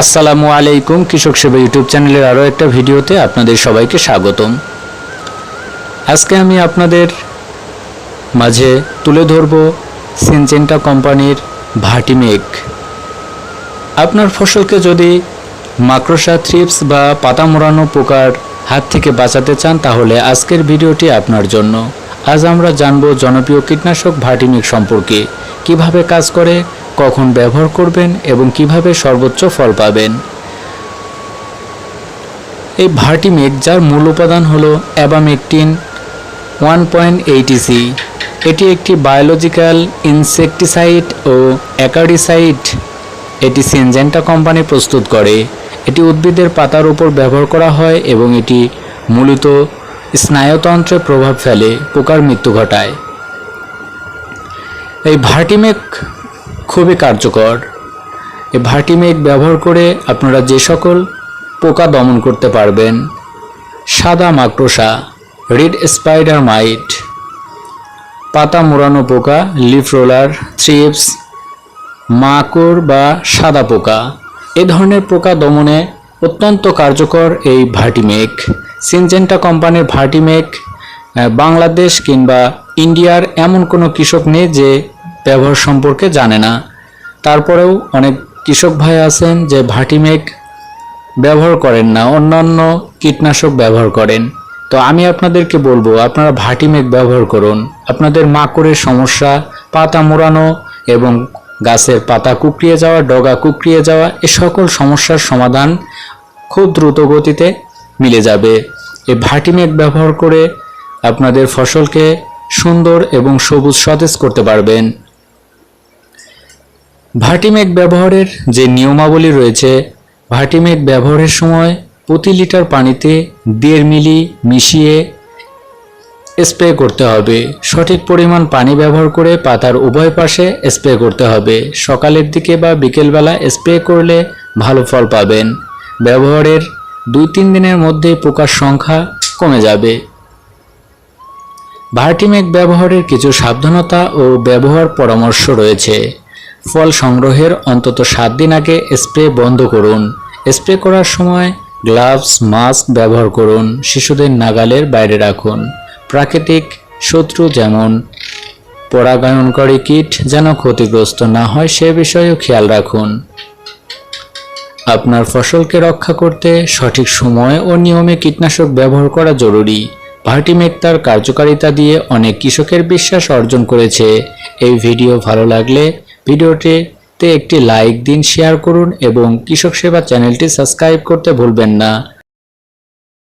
আসসালামু আলাইকুম, কৃষক সেবা ইউটিউব চ্যানেলের আরও একটা ভিডিওতে আপনাদের সবাইকে স্বাগতম। আজকে আমি আপনাদের মাঝে তুলে ধরব সিনচেন্টা কোম্পানির ভাটিমেক আপনার ফসলকে যদি মাকড়সা, থ্রিপস বা পাতা মোড়ানো পোকার হাত থেকে বাঁচাতে চান, তাহলে আজকের ভিডিওটি আপনার জন্য। আজ আমরা জানব জনপ্রিয় কীটনাশক ভাটিমিক সম্পর্কে। কীভাবে কাজ করে কখন ব্যবহার করবেন এবং কীভাবে সর্বোচ্চ ফল পাবেন। এই ভার্টিমেক যার মূল উপাদান হলো অ্যাবামেকটিন ওয়ান পয়েন্ট এটি একটি বায়োলজিক্যাল ইনসেকটিসাইড ও অ্যাকারিসাইড এটি সিনজেন্টা কোম্পানি প্রস্তুত করে। এটি উদ্ভিদের পাতার উপর ব্যবহার করা হয় এবং এটি মূলত স্নায়ুতন্ত্রে প্রভাব ফেলে, পোকার মৃত্যু ঘটায়। এই ভার্টিমেক খুবই কার্যকর। এই ভার্টিমেক ব্যবহার করে আপনারা যে সকল পোকা দমন করতে পারবেন, সাদা মাকড়সা, রেড স্পাইডার মাইট, পাতা মোড়ানো পোকা, লিফ রোলার, থ্রিপস, মাকড় বা সাদা পোকা, এ ধরনের পোকা দমনে অত্যন্ত কার্যকর এই ভার্টিমেক সিনজেন্টা কোম্পানির ভার্টিমেক বাংলাদেশ কিংবা ইন্ডিয়ার এমন কোনো কৃষক নেই যে ব্যবহার সম্পর্কে জানে না। তারপরেও অনেক কৃষক ভাই আছেন যে ভার্টিমেক ব্যবহার করেন না, অন্যান্য কীটনাশক ব্যবহার করেন। তো আমি আপনাদেরকে বলব, আপনারা ভাটিমেক ব্যবহার করুন। আপনাদের মাকড়ের সমস্যা, পাতা মোড়ানো এবং গাছের পাতা কুকড়িয়ে যাওয়া, ডগা কুকড়িয়ে যাওয়া, এ সকল সমস্যার সমাধান খুব দ্রুত গতিতে মিলে যাবে। এই ভাটিমেক ব্যবহার করে আপনাদের ফসলকে সুন্দর এবং সবুজ সতেজ করতে পারবেন। ভার্টিমেক ব্যবহারের যে নিয়মাবলী রয়েছে ভার্টিমেক ব্যবহারের সময় প্রতি লিটার পানিতে দেড় মিলি মিশিয়ে স্প্রে করতে হবে। সঠিক পরিমাণ পানি ব্যবহার করে পাতার উভয় পাশে স্প্রে করতে হবে। সকালের দিকে বা বিকেলবেলা স্প্রে করলে ভালো ফল পাবেন। ব্যবহারের দুই তিন দিনের মধ্যে পোকার সংখ্যা কমে যাবে। ভার্টিমেক ব্যবহারের কিছু সাবধানতা ও ব্যবহার পরামর্শ রয়েছে। ফল সংগ্রহের অন্তত সাত দিন আগে স্প্রে বন্ধ করুন। স্প্রে করার সময় গ্লাভস, মাস্ক ব্যবহার করুন। শিশুদের নাগালের বাইরে রাখুন। প্রাকৃতিক শত্রু যেমন পরাগায়নকারী কীট যেন ক্ষতিগ্রস্ত না হয়, সে বিষয়েও খেয়াল রাখুন। আপনার ফসলকে রক্ষা করতে সঠিক সময় ও নিয়মে কীটনাশক ব্যবহার করা জরুরি। ভার্টিমেক তার কার্যকারিতা দিয়ে অনেক কৃষকের বিশ্বাস অর্জন করেছে। এই ভিডিও ভালো লাগলে ভিডিওটিতে একটি লাইক দিন শেয়ার করুন এবং কৃষক সেবা চ্যানেলটি সাবস্ক্রাইব করতে ভুলবেন না।